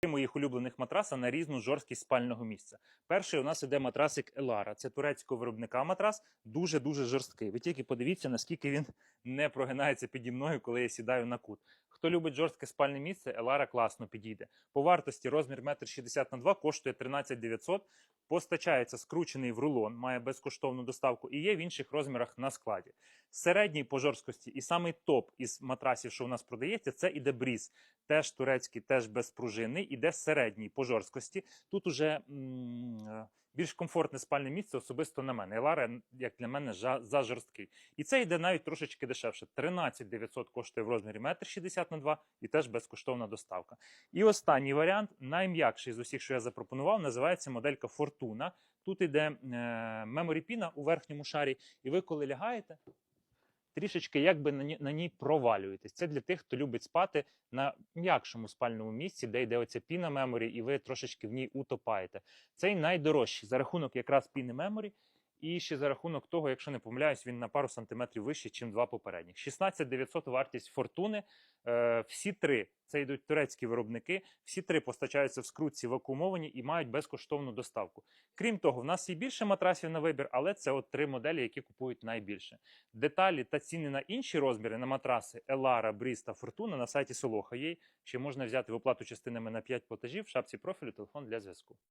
Три моїх улюблених матраса на різну жорсткість спального місця. Перший у нас іде матрасик Елара. Це турецького виробника матрас, дуже дуже жорсткий. Ви тільки подивіться, наскільки він не прогинається піді мною, коли я сідаю на кут. Хто любить жорстке спальне місце, Елара класно підійде. По вартості розмір 1,60 на 2 коштує 13 900. Постачається скручений в рулон, має безкоштовну доставку і є в інших розмірах на складі. Середній по жорсткості і самий топ із матрасів, що у нас продається, це іде бріз. Теж турецький, теж безпружинний, іде середній по жорсткості. Тут уже більш комфортне спальне місце, особисто на мене. Елара, як для мене, за жорсткий. І це йде навіть трошечки дешевше. 13 900 коштує в розмірі 1,60 на 2 і теж безкоштовна доставка. І останній варіант, найм'якший з усіх, що я запропонував, називається моделька Фортуна. Тут йде memory у верхньому шарі, і ви коли лягаєте, трішечки якби на, на ній провалюєтесь. Це для тих, хто любить спати на м'якшому спальному місці, де йде оця піна меморі, і ви трошечки в ній утопаєте. Цей найдорожчий за рахунок якраз піни меморі. І ще за рахунок того, якщо не помиляюсь, він на пару сантиметрів вищий, ніж два попередніх. 16 900 вартість фортуни. Е, всі три це йдуть турецькі виробники. Всі три постачаються в скрутці вакуумовані і мають безкоштовну доставку. Крім того, в нас є більше матрасів на вибір, але це от три моделі, які купують найбільше. Деталі та ціни на інші розміри на матраси Elara, Breeze та Fortuna на сайті Soloха є. Ще можна взяти в оплату частинами на 5 платежів в шапці профілю телефон для зв'язку.